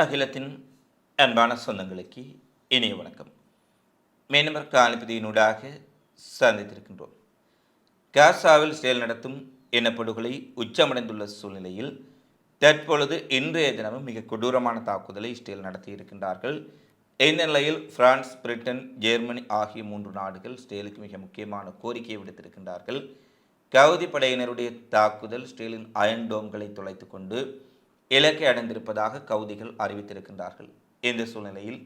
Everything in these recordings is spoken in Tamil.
அகிலத்தின் அன்பான சொந்தங்களுக்கு இனிய வணக்கம். மேனமர் காலிபதியினூடாக சந்தித்திருக்கின்றோம். காசாவில் செயல் நடத்தும் இனப்படுகொலை உச்சமடைந்துள்ள சூழ்நிலையில் தற்பொழுது இன்றைய தினமும் மிக கொடூரமான தாக்குதலை இஸ்ரேல் நடத்தியிருக்கின்றார்கள் இந்த நிலையில் பிரான்ஸ் பிரிட்டன் ஜெர்மனி ஆகிய மூன்று நாடுகள் ஸ்டேலுக்கு மிக முக்கியமான கோரிக்கையை விடுத்திருக்கின்றார்கள். கவுதி படையினருடைய தாக்குதல் ஸ்டேலின் அயன் டோம்களை தொலைத்து கொண்டு இலக்கை அடைந்திருப்பதாக கவுதிகள் அறிவித்திருக்கின்றார்கள். இந்த சூழ்நிலையில்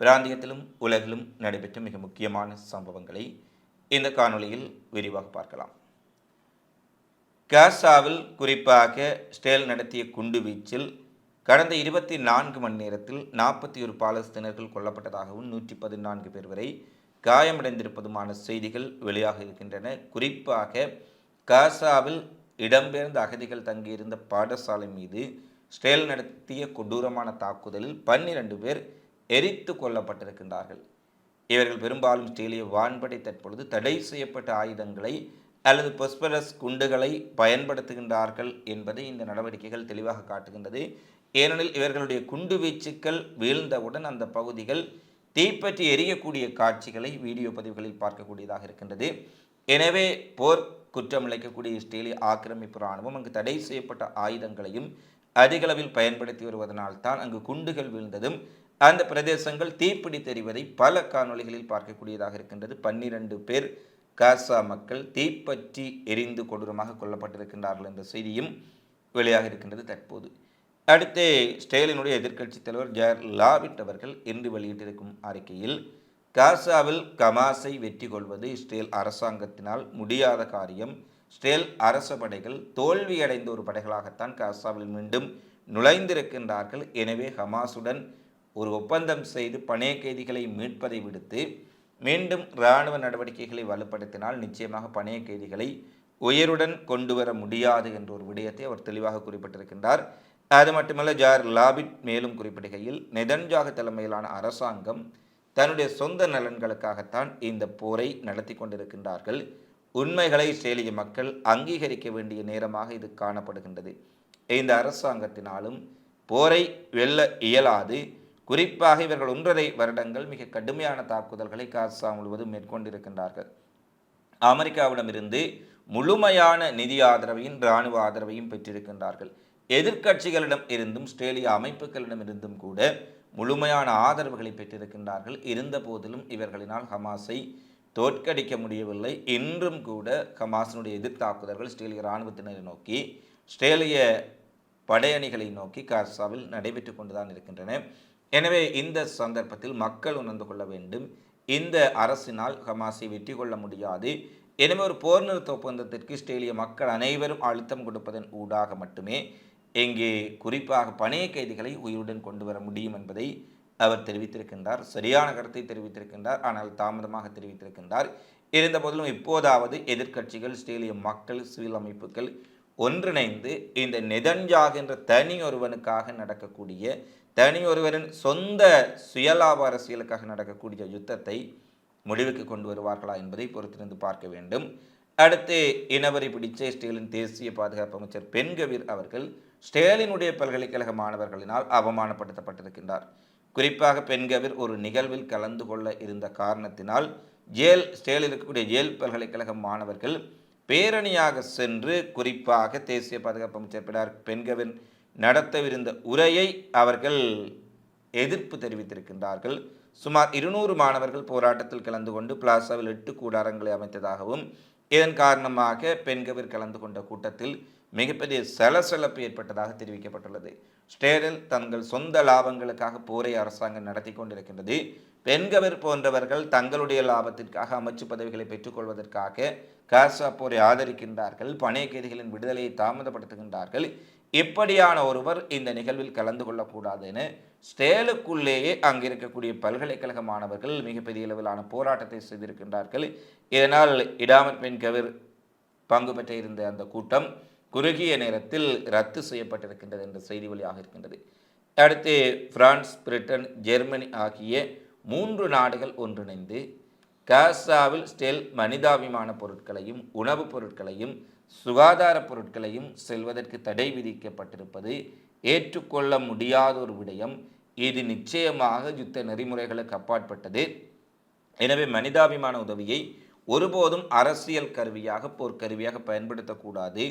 பிராந்தியத்திலும் உலகிலும் நடைபெற்ற மிக முக்கியமான சம்பவங்களை இந்த காணொளியில் விரிவாக பார்க்கலாம். காசாவில் குறிப்பாக ஸ்டேல் நடத்திய குண்டுவீச்சில் கடந்த இருபத்தி நான்கு மணி நேரத்தில் நாற்பத்தி ஒரு பாலஸ்தீனர்கள் கொல்லப்பட்டதாகவும் நூற்றி பதினான்கு பேர் வரை காயமடைந்திருப்பதுமான செய்திகள் வெளியாக இருக்கின்றன. குறிப்பாக காசாவில் இடம்பெயர்ந்த அகதிகள் தங்கியிருந்த பாடசாலை மீது ஸ்டேல் நடத்திய கொடூரமான தாக்குதலில் பன்னிரண்டு பேர் எரித்து கொல்லப்பட்டிருக்கின்றார்கள். இவர்கள் பெரும்பாலும் ஸ்டேலிய வான்படை தற்பொழுது தடை செய்யப்பட்ட ஆயுதங்களை அல்லது பொஸ்பரஸ் குண்டுகளை பயன்படுத்துகின்றார்கள் என்பதை இந்த நடவடிக்கைகள் தெளிவாக காட்டுகின்றது. ஏனெனில் இவர்களுடைய குண்டு வீச்சுக்கள் வீழ்ந்தவுடன் அந்த பகுதிகள் தீப்பற்றி எரியக்கூடிய காட்சிகளை வீடியோ பதிவுகளில் பார்க்கக்கூடியதாக இருக்கின்றது. எனவே போர் குற்றம் இழைக்கக்கூடிய இஸ்ரேலிய ஆக்கிரமிப்பு இராணுவம் அங்கு தடை செய்யப்பட்ட ஆயுதங்களையும் அதிகளவில் பயன்படுத்தி வருவதனால் தான் அங்கு குண்டுகள் வீழ்ந்ததும் அந்த பிரதேசங்கள் தீப்பிடி தெரிவதை பல காணொளிகளில் பார்க்கக்கூடியதாக இருக்கின்றது. பன்னிரண்டு பேர் காசா மக்கள் தீப்பற்றி எரிந்து கொடூரமாக கொல்லப்பட்டிருக்கின்றார்கள் என்ற செய்தியும் வெளியாக இருக்கின்றது தற்போது. அடுத்து ஸ்டேலினுடைய எதிர்க்கட்சித் தலைவர் ஜேர் லாவிட் அவர்கள் இன்று வெளியிட்டிருக்கும் அறிக்கையில் காசாவில் கமாஸை வெற்றி கொள்வது இஸ்ரேல் அரசாங்கத்தினால் முடியாத காரியம் ஸ்டேல் அரச படைகள் தோல்வியடைந்த ஒரு படைகளாகத்தான் காசாவில் மீண்டும் நுழைந்திருக்கின்றார்கள். எனவே ஹமாஸுடன் ஒரு ஒப்பந்தம் செய்து பணைய கைதிகளை மீட்பதை விடுத்து மீண்டும் இராணுவ நடவடிக்கைகளை வலுப்படுத்தினால் நிச்சயமாக பணைய கைதிகளை உயருடன் கொண்டு வர முடியாது என்ற ஒரு விடயத்தை அவர் தெளிவாக குறிப்பிட்டிருக்கின்றார். அது மட்டுமல்ல ஜார் லாபிட் மேலும் குறிப்பிடுகையில் நெதன்ஜாக தலைமையிலான அரசாங்கம் தன்னுடைய சொந்த நலன்களுக்காகத்தான் இந்த போரை நடத்தி கொண்டிருக்கின்றார்கள். உண்மைகளை இஸ்ரேலிய மக்கள் அங்கீகரிக்க வேண்டிய நேரமாக இது காணப்படுகின்றது. இந்த அரசாங்கத்தினாலும் போரை வெல்ல இயலாது. குறிப்பாக இவர்கள் ஒன்றரை வருடங்கள் மிக கடுமையான தாக்குதல்களை காசா முழுவதும் மேற்கொண்டிருக்கின்றார்கள். அமெரிக்காவிடமிருந்து முழுமையான நிதி ஆதரவையும் இராணுவ ஆதரவையும் பெற்றிருக்கின்றார்கள். எதிர்க்கட்சிகளிடம் இருந்தும் ஸ்ட்ரேலிய அமைப்புகளிடம் இருந்தும் கூட முழுமையான ஆதரவுகளை பெற்றிருக்கின்றார்கள். இருந்த போதிலும் இவர்களினால் ஹமாஸை தோற்கடிக்க முடியவில்லை. இன்றும் கூட ஹமாஸினுடைய எதிர்த்தாக்குதல்கள் ஸ்ட்ரேலிய இராணுவத்தினரை நோக்கி ஸ்ட்ரேலிய படையணிகளை நோக்கி காசாவில் நடைபெற்று கொண்டுதான் இருக்கின்றன. எனவே இந்த சந்தர்ப்பத்தில் மக்கள் உணர்ந்து கொள்ள வேண்டும். இந்த அரசினால் ஹமாஸை வெற்றி கொள்ள முடியாது. எனவே ஒரு போர் நிறுத்த ஒப்பந்தத்திற்கு இஸ்ரேலிய மக்கள் அனைவரும் அழுத்தம் கொடுப்பதன் ஊடாக மட்டுமே இங்கே குறிப்பாக பணைய கைதிகளை உயிருடன் கொண்டு வர முடியும் என்பதை அவர் தெரிவித்திருக்கின்றார். சரியான கருத்தை தெரிவித்திருக்கின்றார். ஆனால் தாமதமாக தெரிவித்திருக்கின்றார். இருந்த போதிலும் இப்போதாவது எதிர்க்கட்சிகள் ஸ்டேலிய மக்கள் சிவில் அமைப்புகள் ஒன்றிணைந்து இந்த நெதன்ஜாக் என்ற தனி ஒருவனுக்காக நடக்கக்கூடிய தனி ஒருவரின் சொந்த சுயலாப அரசியலுக்காக நடக்கக்கூடிய யுத்தத்தை முடிவுக்கு கொண்டு வருவார்களா என்பதை பொறுத்திருந்து பார்க்க வேண்டும். அடுத்து இனவரி பிடிச்ச ஸ்டேலின் தேசிய பாதுகாப்பு அமைச்சர் பென்கவீர் அவர்கள் ஸ்டேலினுடைய பல்கலைக்கழக மாணவர்களினால் அவமானப்படுத்தப்பட்டிருக்கின்றார். குறிப்பாக பெண்கவிர் ஒரு நிகழ்வில் கலந்து கொள்ள இருந்த காரணத்தினால் ஜேல் ஸ்டேலில் இருக்கக்கூடிய ஜேல் பல்கலைக்கழக மாணவர்கள் பேரணியாக சென்று குறிப்பாக தேசிய பாதுகாப்பு அமைச்சர் பிடார் பெண்கவின் நடத்தவிருந்த உரையை அவர்கள் எதிர்ப்பு தெரிவித்திருக்கின்றார்கள். சுமார் இருநூறு மாணவர்கள் போராட்டத்தில் கலந்து கொண்டு பிளாசாவில் எட்டு கூடாரங்களை அமைத்ததாகவும் இதன் காரணமாக பெண்கவிர் கலந்து கொண்ட கூட்டத்தில் மிகப்பெரிய சலசலப்பு ஏற்பட்டதாக தெரிவிக்கப்பட்டுள்ளது. ஸ்டேரில் தங்கள் சொந்த லாபங்களுக்காக போரை அரசாங்கம் நடத்தி கொண்டிருக்கின்றது. பெண்கவர் போன்றவர்கள் தங்களுடைய லாபத்திற்காக அமைச்சு பதவிகளை பெற்றுக்கொள்வதற்காக காசா போரை ஆதரிக்கின்றார்கள். பணைய கைதிகளின் விடுதலையை தாமதப்படுத்துகின்றார்கள். இப்படியான ஒருவர் இந்த நிகழ்வில் கலந்து கொள்ளக்கூடாதுன்னு ஸ்டேலுக்குள்ளேயே அங்கு இருக்கக்கூடிய பல்கலைக்கழக மாணவர்கள் மிகப்பெரிய அளவிலான போராட்டத்தை செய்திருக்கின்றார்கள். இதனால் இடாமத் பெண்கவர் பங்கு பெற்ற இருந்த அந்த கூட்டம் குறுகிய நேரத்தில் ரத்து செய்யப்பட்டிருக்கின்றது என்ற செய்தி வழியாக இருக்கின்றது. அடுத்து பிரான்ஸ் பிரிட்டன் ஜெர்மனி ஆகிய மூன்று நாடுகள் ஒன்றிணைந்து காசாவில் ஸ்டெல் மனிதாபிமான பொருட்களையும் உணவுப் பொருட்களையும் சுகாதார பொருட்களையும் செல்வதற்கு தடை விதிக்கப்பட்டிருப்பது ஏற்றுக்கொள்ள முடியாத ஒரு விடயம். இது நிச்சயமாக யுத்த நெறிமுறைகளுக்கு அப்பாற்பட்டது. எனவே மனிதாபிமான உதவியை ஒருபோதும் அரசியல் கருவியாக போர்க்கருவியாக பயன்படுத்தக்கூடாது.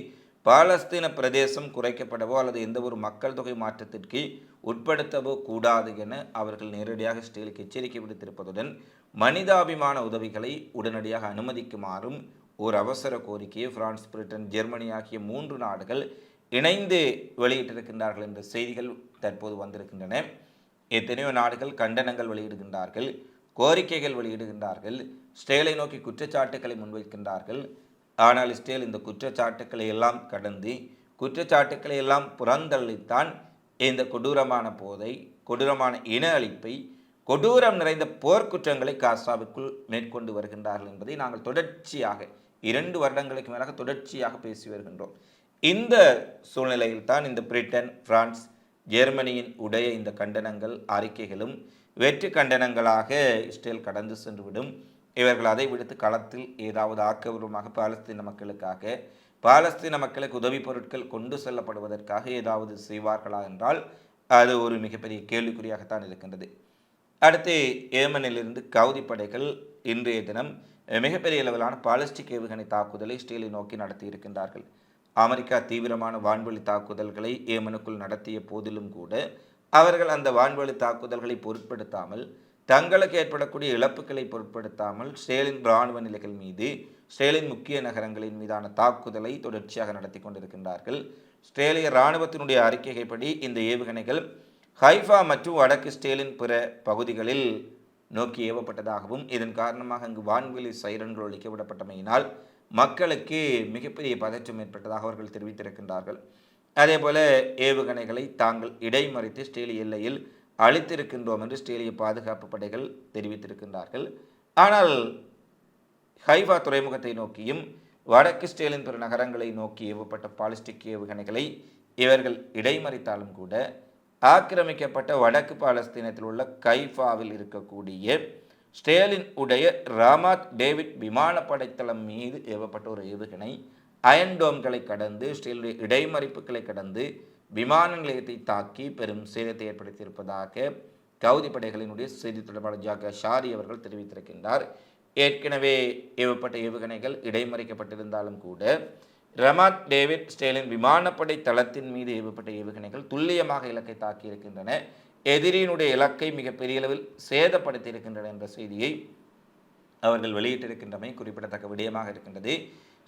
பாலஸ்தீன பிரதேசம் குறைக்கப்படவோ அல்லது எந்த ஒரு மக்கள் தொகை மாற்றத்திற்கு உட்படுத்தவோ கூடாது என அவர்கள் நேரடியாக ஸ்டீலுக்கு எச்சரிக்கை விடுத்திருப்பதுடன் மனிதாபிமான உதவிகளை உடனடியாக அனுமதிக்குமாறும் ஒரு அவசர கோரிக்கையை பிரான்ஸ் பிரிட்டன் ஜெர்மனி ஆகிய மூன்று நாடுகள் இணைந்து வெளியிட்டிருக்கின்றார்கள் என்ற செய்திகள் தற்போது வந்திருக்கின்றன. எத்தனையோ நாடுகள் கண்டனங்கள் வெளியிடுகின்றார்கள் கோரிக்கைகள் வெளியிடுகின்றார்கள் ஸ்டேலை நோக்கி குற்றச்சாட்டுக்களை முன்வைக்கின்றார்கள். ஆனால் ஸ்டேல் இந்த குற்றச்சாட்டுக்களை எல்லாம் கடந்து குற்றச்சாட்டுக்களை எல்லாம் புறந்தள்ளித்தான் இந்த கொடூரமான போதை கொடூரமான இன அழிப்பை கொடூரம் நிறைந்த போர்க்குற்றங்களை காசாவுக்குள் மேற்கொண்டு வருகின்றார்கள் என்பதை நாங்கள் தொடர்ச்சியாக இரண்டு வருடங்களுக்கு மேலாக தொடர்ச்சியாக பேசி வருகின்றோம். இந்த சூழ்நிலையில் தான் இந்த பிரிட்டன் பிரான்ஸ் ஜெர்மனியின் உடைய இந்த கண்டனங்கள் அறிக்கைகளும் வெற்றி கண்டனங்களாக இஸ்ரேல் கடந்து சென்றுவிடும். இவர்கள் அதை விடுத்து களத்தில் ஏதாவது ஆக்கபூர்வமாக பாலஸ்தீன மக்களுக்காக பாலஸ்தீன மக்களுக்கு உதவி பொருட்கள் கொண்டு செல்லப்படுவதற்காக ஏதாவது செய்வார்களா என்றால் அது ஒரு மிகப்பெரிய கேள்விக்குறியாகத்தான் இருக்கின்றது. அடுத்து ஏமனிலிருந்து கவுதி படைகள் இன்றைய தினம் மிகப்பெரிய அளவிலான பாலிஸ்டிக் ஏவுகணை தாக்குதலை இஸ்ரேலை நோக்கி நடத்தி இருக்கின்றார்கள். அமெரிக்கா தீவிரமான வான்வழி தாக்குதல்களை ஏமனுக்குள் நடத்திய போதிலும் கூட அவர்கள் அந்த வான்வழி தாக்குதல்களை பொருட்படுத்தாமல் தங்களுக்கு ஏற்படக்கூடிய இழப்புகளை பொருட்படுத்தாமல் ஸ்டேலின் இராணுவ நிலைகள் மீது ஸ்டேலின் முக்கிய நகரங்களின் மீதான தாக்குதலை தொடர்ச்சியாக நடத்தி கொண்டிருக்கின்றார்கள். ஸ்ட்ரேலிய இராணுவத்தினுடைய அறிக்கைப்படி இந்த ஏவுகணைகள் ஹைஃபா மற்றும் வடக்கு ஸ்டேலின் பிற பகுதிகளில் நோக்கி ஏவப்பட்டதாகவும் இதன் காரணமாக அங்கு வான்வெளி சைரன்கள் ஒழிக்க விடப்பட்டமையினால் மக்களுக்கு மிகப்பெரிய பதற்றம் ஏற்பட்டதாக அவர்கள் தெரிவித்திருக்கின்றார்கள். அதேபோல ஏவுகணைகளை தாங்கள் இடைமறித்து ஸ்டேலிய எல்லையில் அழித்திருக்கின்றோம் என்று ஸ்டேலிய பாதுகாப்பு படைகள் தெரிவித்திருக்கின்றார்கள். ஆனால் ஹைஃபா துறைமுகத்தை நோக்கியும் வடக்கு ஸ்டேலின் பிற நகரங்களை நோக்கி ஏவப்பட்ட பாலிஸ்டிக் ஏவுகணைகளை இவர்கள் இடைமறித்தாலும் கூட ஆக்கிரமிக்கப்பட்ட வடக்கு பாலஸ்தீனத்தில் உள்ள கைஃபாவில் இருக்கக்கூடிய ஸ்டேலின் உடைய ராமாத் டேவிட் விமானப்படை தளம் மீது ஏவப்பட்ட ஒரு ஏவுகணை அயன்டோம்களை கடந்து ஸ்டேலுடைய இடைமறிப்புகளை கடந்து விமான நிலையத்தை தாக்கி பெரும் சேதத்தை ஏற்படுத்தியிருப்பதாக கவுதி படைகளினுடைய செய்தி தொடர்பாளர் ஜாக ஷாரி அவர்கள் தெரிவித்திருக்கின்றார். ஏற்கனவே ஏவப்பட்ட ஏவுகணைகள் இடைமறிக்கப்பட்டிருந்தாலும் கூட ரமாத் டேவிட் ஸ்டேலின் விமானப்படை தளத்தின் மீது ஏவப்பட்ட ஏவுகணைகள் துல்லியமாக இலக்கை தாக்கியிருக்கின்றன எதிரியினுடைய இலக்கை மிகப்பெரிய அளவில் சேதப்படுத்தியிருக்கின்றன என்ற செய்தியை அவர்கள் வெளியிட்டிருக்கின்றமை குறிப்பிடத்தக்க விடயமாக இருக்கின்றது.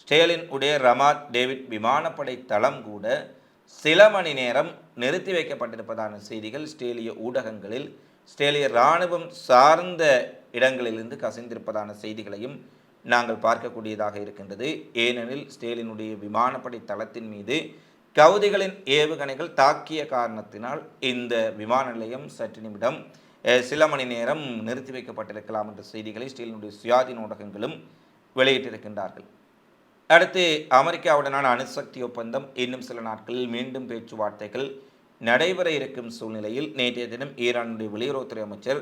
ஸ்டேலின் உடைய ரமாத் டேவிட் விமானப்படை தளம் கூட சில மணி நேரம் நிறுத்தி வைக்கப்பட்டிருப்பதான செய்திகள் ஸ்டேலிய ஊடகங்களில் ஸ்டேலிய இராணுவம் சார்ந்த இடங்களிலிருந்து கசிந்திருப்பதான செய்திகளையும் நாங்கள் பார்க்கக்கூடியதாக இருக்கின்றது. ஏனெனில் ஸ்டேலினுடைய விமானப்படை தளத்தின் மீது கவுதிகளின் ஏவுகணைகள் தாக்கிய காரணத்தினால் இந்த விமான நிலையம் சற்று நிமிடம் சில மணி நேரம் நிறுத்தி வைக்கப்பட்டிருக்கலாம் என்ற செய்திகளை ஸ்டீலினுடைய சுயாதீன ஊடகங்களும் வெளியிட்டிருக்கின்றார்கள். அடுத்து அமெரிக்காவுடனான அணுசக்தி ஒப்பந்தம் இன்னும் சில நாட்களில் மீண்டும் பேச்சுவார்த்தைகள் நடைபெற இருக்கும் சூழ்நிலையில் நேற்றைய தினம் ஈரானுடைய வெளியுறவுத்துறை அமைச்சர்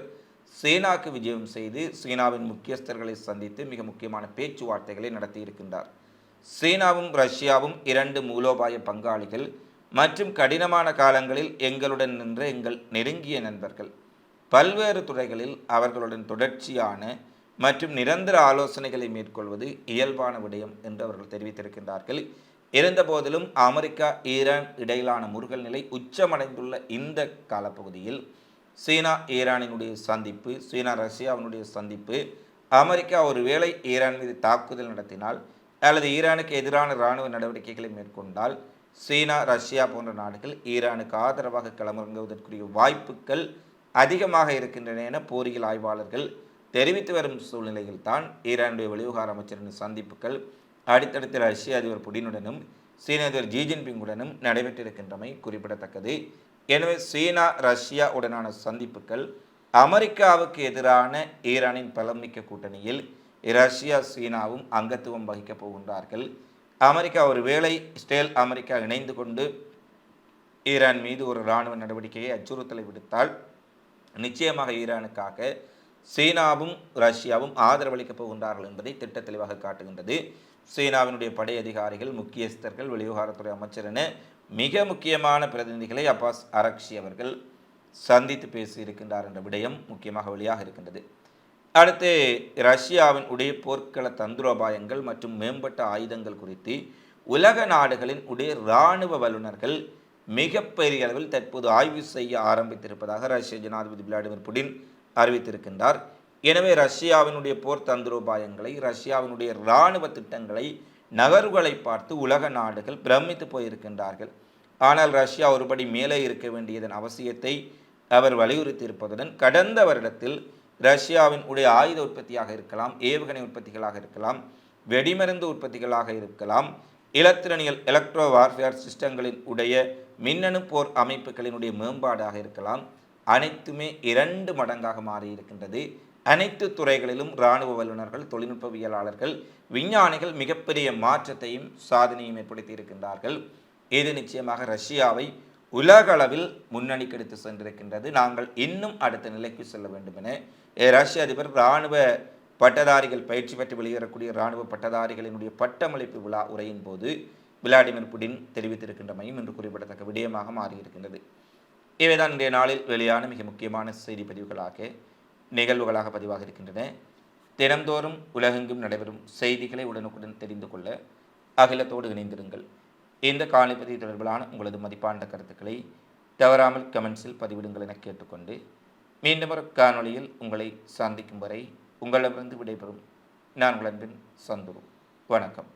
சீனாக்கு விஜயம் செய்து சீனாவின் முக்கியஸ்தர்களை சந்தித்து மிக முக்கியமான பேச்சுவார்த்தைகளை நடத்தியிருக்கின்றார். சீனாவும் ரஷ்யாவும் இரண்டு மூலோபாய பங்காளிகள் மற்றும் கடினமான காலங்களில் எங்களுடன் நின்ற எங்கள் நெருங்கிய நண்பர்கள். பல்வேறு துறைகளில் அவர்களுடன் தொடர்ச்சியான மற்றும் நிரந்தர ஆலோசனைகளை மேற்கொள்வது இயல்பான விடயம் என்று அவர்கள் தெரிவித்திருக்கின்றார்கள். இருந்தபோதிலும் அமெரிக்கா ஈரான் இடையிலான முருகல் நிலை உச்சமடைந்துள்ள இந்த காலப்பகுதியில் சீனா ஈரானினுடைய சந்திப்பு சீனா ரஷ்யாவினுடைய சந்திப்பு அமெரிக்கா ஒருவேளை ஈரான் மீது தாக்குதல் நடத்தினால் அல்லது ஈரானுக்கு எதிரான இராணுவ நடவடிக்கைகளை மேற்கொண்டால் சீனா ரஷ்யா போன்ற நாடுகள் ஈரானுக்கு ஆதரவாக களமிறங்குவதற்குரிய வாய்ப்புகள் அதிகமாக இருக்கின்றன என போரியல் ஆய்வாளர்கள் தெரிவித்து வரும் சூழ்நிலையில் தான் ஈரானுடைய வெளிவிவகார அமைச்சரின் சந்திப்புகள் அடுத்தடுத்து ரஷ்ய அதிபர் புடினுடனும் சீன அதிபர் ஜி ஜின்பிங்குடனும் நடைபெற்றிருக்கின்றமை குறிப்பிடத்தக்கது. எனவே சீனா ரஷ்யா உடனான சந்திப்புகள் அமெரிக்காவுக்கு எதிரான ஈரானின் பலமிக்க கூட்டணியில் ரஷ்யா சீனாவும் அங்கத்துவம் வகிக்கப் போகின்றார்கள். அமெரிக்கா ஒருவேளை ஸ்டேல் அமெரிக்கா இணைந்து கொண்டு ஈரான் மீது ஒரு இராணுவ நடவடிக்கையை அச்சுறுத்தலை விடுத்தால் நிச்சயமாக ஈரானுக்காக சீனாவும் ரஷ்யாவும் ஆதரவளிக்கப் போகின்றார்கள் என்பதை திட்ட தெளிவாக காட்டுகின்றது. சீனாவினுடைய படை அதிகாரிகள் முக்கியஸ்தர்கள் வெளிவிவகாரத்துறை அமைச்சர் என மிக முக்கியமான பிரதிநிதிகளை அப்பாஸ் அரக்ஷி அவர்கள் சந்தித்து பேசியிருக்கின்றார் என்ற விடயம் முக்கியமாக வெளியாக இருக்கின்றது. அடுத்து ரஷ்யாவின் உடைய போர்க்கள தந்திரோபாயங்கள் மற்றும் மேம்பட்ட ஆயுதங்கள் குறித்து உலக நாடுகளின் உடைய இராணுவ வல்லுநர்கள் மிகப்பெரிய அளவில் தற்போது ஆய்வு செய்ய ஆரம்பித்திருப்பதாக ரஷ்ய ஜனாதிபதி விளாடிமிர் புடின் அறிவித்திருக்கின்றார். எனவே ரஷ்யாவினுடைய போர் தந்திரோபாயங்களை ரஷ்யாவினுடைய இராணுவ திட்டங்களை நகர்வுகளை பார்த்து உலக நாடுகள் பிரமித்து போயிருக்கின்றார்கள். ஆனால் ரஷ்யா ஒருபடி மேலே இருக்க வேண்டியதன் அவசியத்தை அவர் வலியுறுத்தியிருப்பதுடன் கடந்த வருடத்தில் ரஷ்யாவின் உடைய ஆயுத உற்பத்தியாக இருக்கலாம் ஏவுகணை உற்பத்திகளாக இருக்கலாம் வெடிமருந்து உற்பத்திகளாக இருக்கலாம் இலத்திரனியல் எலக்ட்ரோ வார்ஃபேர் சிஸ்டங்களின் உடைய மின்னணு போர் அமைப்புகளினுடைய மேம்பாடாக இருக்கலாம் அனைத்துமே இரண்டு மடங்காக மாறியிருக்கின்றது. அனைத்து துறைகளிலும் இராணுவ வல்லுநர்கள் தொழில்நுட்பவியலாளர்கள் விஞ்ஞானிகள் மிகப்பெரிய மாற்றத்தையும் சாதனையும் ஏற்படுத்தி இருக்கின்றார்கள் இது நிச்சயமாக ரஷ்யாவை உலக அளவில் முன்னணிக்கு எடுத்து சென்றிருக்கின்றது. நாங்கள் இன்னும் அடுத்த நிலைக்கு செல்ல வேண்டும் என ரஷ்ய அதிபர் இராணுவ பட்டதாரிகள் பயிற்சி பெற்று வெளியேறக்கூடிய இராணுவ பட்டதாரிகளினுடைய பட்டமளிப்பு விழா உரையின் போது விளாடிமிர் புடின் தெரிவித்திருக்கின்றமையும் இன்று குறிப்பிடத்தக்க விடயமாக மாறியிருக்கின்றது. இவைதான் இன்றைய நாளில் வெளியான மிக முக்கியமான செய்தி பதிவுகளாக நிகழ்வுகளாக பதிவாக இருக்கின்றன. தினந்தோறும் உலகெங்கும் நடைபெறும் செய்திகளை உடனுக்குடன் தெரிந்து கொள்ள அகிலத்தோடு இணைந்திருங்கள். இந்த காலைப்பதிவு தொடர்பிலான உங்களது மதிப்பான கருத்துக்களை தவறாமல் கமெண்ட்ஸில் பதிவிடுங்கள் என கேட்டுக்கொண்டு மீண்டும் ஒரு காணொளியில் உங்களை சந்திக்கும் வரை உங்களிடமிருந்து விடைபெறும். நான் உங்கள் அன்பின் சந்துரு. வணக்கம்.